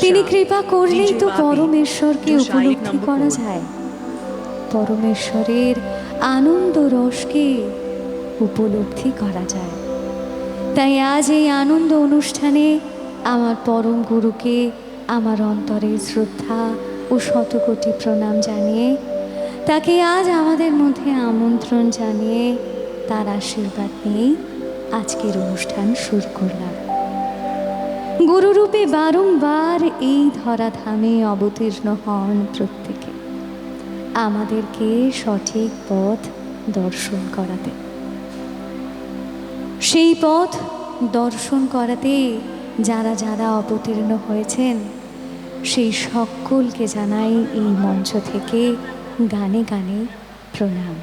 তিনি কৃপা করলেই তো পরমেশ্বরকে উপলব্ধি করা যায়। পরমেশ্বরের আনন্দ রসকে উপলব্ধি করা যায়। তাই আজ এই আনন্দ অনুষ্ঠানে আমার পরম গুরুকে আমার অন্তরে শ্রদ্ধা ও শতকোটি প্রণাম জানিয়ে তাকে আজ আমাদের মধ্যে আমন্ত্রণ জানিয়ে তার আশীর্বাদ নিয়েই আজকের অনুষ্ঠান শুরু করলাম। গুরুরূপে বারংবার এই ধরাধামে অবতীর্ণ হন প্রত্যেকে। আমাদেরকে সঠিক পথ দর্শন করাতে। সেই পথ দর্শন করাতে যারা যারা অবতীর্ণ হয়েছেন, সেই সকলকে জানাই এই মঞ্চ থেকে গানে গানে প্রণাম।